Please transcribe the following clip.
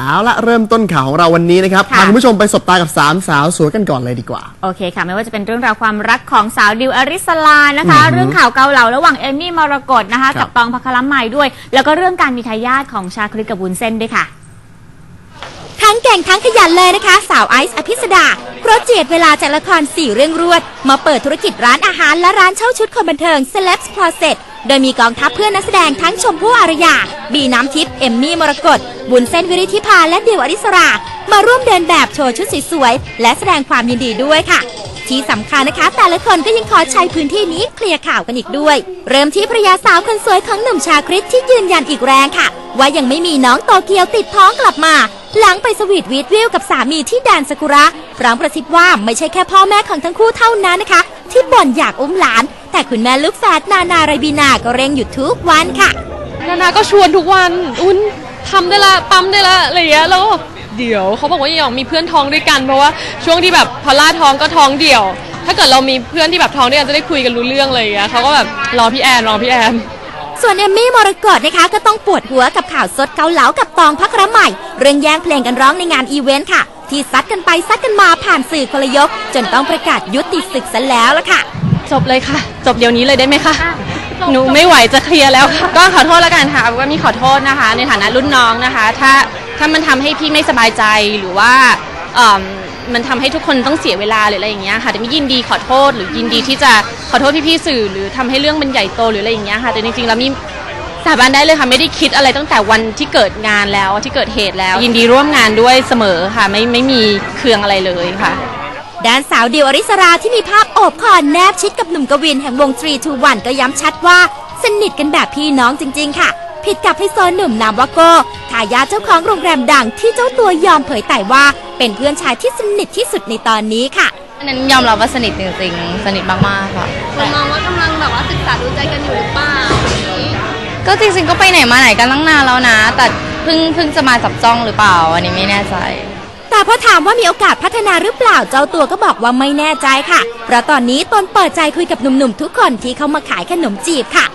เอาละเริ่มต้นข่าวของเราวันนี้นะครับค่ะ พาคุณผู้ชมไปสบตากับสามสาวสวยกันก่อนเลยดีกว่า โอเคค่ะ ไม่ว่าจะเป็นเรื่องราวความรักของสาวดิวอริสลานะคะ เรื่องข่าวเกาเหลาระหว่างเอมมี่มรกตนะคะครับกับตองพัคลัมใหม่ด้วย แล้วก็เรื่องการมีทายาทของชาคริสกับวุ้นเส้นด้วยค่ะ ทั้งเก่งทั้งขยันเลยนะคะ สาวไอซ์อภิสดาเพราะเจียดเวลาจากละครสี่เรื่องรวด มาเปิดธุรกิจร้านอาหารและร้านเช่าชุดคนบันเทิง Celebs Closet โดยมีกองทัพเพื่อนนักแสดงทั้งชมพู่อารยา บีน้ำทิพย์ เอมมี่มรกต บุญเส้นวิริธิภาและเดียวอริสรา มาร่วมเดินแบบโชว์ชุดสวยๆ และแสดงความยินดีด้วยค่ะ ที่สำคัญนะคะ แต่ละคนก็ยังขอใช้พื้นที่นี้เคลียร์ข่าวกันอีกด้วย เริ่มที่ภรรยาสาวคนสวยของหนุ่มชาคริสที่ยืนยันอีกแรงค่ะ ว่ายังไม่มีน้องโตเกียวติดท้องกลับมาหลังไปสวีทวีดวิวกับสามีที่แดนสกุระพร้อมกระซิบว่าไม่ใช่แค่พ่อแม่ของทั้งคู่เท่านั้นนะคะ ที่บ่นอยากอุ้มหลาน แต่คุณแม่ลูกแฝดนานาไรบีนาก็เร่งอยู่ทุกวันค่ะ นานาก็ชวนทุกวัน อุ้นทำได้ละปั๊มได้ละอะไรอย่างเงี้ยแล้วก็บอกเดี๋ยวเขาบอกว่าอยากมีเพื่อนท้องด้วยกัน เพราะว่าช่วงที่แบบพอล่าท้องก็ท้องเดี่ยว ถ้าเกิดเรามีเพื่อนที่แบบท้องด้วยกันจะได้คุยกันรู้เรื่องเลยอะเขาก็แบบรอพี่แอนรอพี่แอน ส่วนเอมมี่มรกตนะคะก็ต้องปวดหัวกับข่าวสดเกาเหลากับตองพักระใหม่ เรื่องแย่งเพลงกันร้องในงานอีเวนต์ค่ะ ที่ซัดกันไปซัดกันมาผ่านสื่อคนละยก จนต้องประกาศยุติศึกซะแล้วละค่ะ จบเลยค่ะ จบเดี๋ยวนี้เลยได้ไหมคะหนูไม่ไหวจะเคลียร์แล้วค่ะก็ขอโทษแล้วกันค่ะว่ามีขอโทษนะคะ ในฐานะรุ่นน้องนะคะ ถ้าถ้ามันทำให้พี่ไม่สบายใจหรือว่าเอิ่มมันทำให้ทุกคนต้องเสียเวลาหรืออะไรอย่างเงี้ยค่ะแต่ไม่ยินดีขอโทษหรือยินดีที่จะขอโทษพี่ๆสื่อ หรือทำให้เรื่องมันใหญ่โตหรืออะไรอย่างเงี้ยค่ะ แต่จริงๆแล้วมีสาบานได้เลยค่ะไม่ได้คิดอะไรตั้งแต่วันที่เกิดงานแล้วที่เกิดเหตุแล้ว ยินดีร่วมงานด้วยเสมอค่ะ ไม่ไม่มีเคืองอะไรเลยค่ะ ด้านสาวเดียวอริสราที่มีภาพโอบคอแนบชิดกับหนุ่มกวินแห่งวง3 2 1ก็ย้ำชัดว่า สนิทกันแบบพี่น้องจริง ๆ ค่ะ ผิดกับไฮโซหนุ่มนามวาโก้ทายาทเจ้าของโรงแรมดังที่เจ้าตัวยอมเผยแต่ว่า เป็นเพื่อนชายที่สนิทที่สุดในตอนนี้ค่ะอันนั้นยอมรับว่าสนิทจริงๆ สนิทมากๆค่ะคนมองว่ากำลังแบบว่าศึกษาดูใจกันอยู่หรือเปล่าอย่างนี้ก็จริงๆก็ไปไหนมาไหนกันตั้งนานแล้วนะ แต่เพิ่งเพิ่งจะมาจับจ้องหรือเปล่า อันนี้ไม่แน่ใจ แต่พอถามว่ามีโอกาสพัฒนาหรือเปล่าเจ้าตัวก็บอกว่าไม่แน่ใจค่ะ เพราะตอนนี้ตนเปิดใจคุยกับหนุ่มๆทุกคนที่เขามาขายขนมจีบค่ะ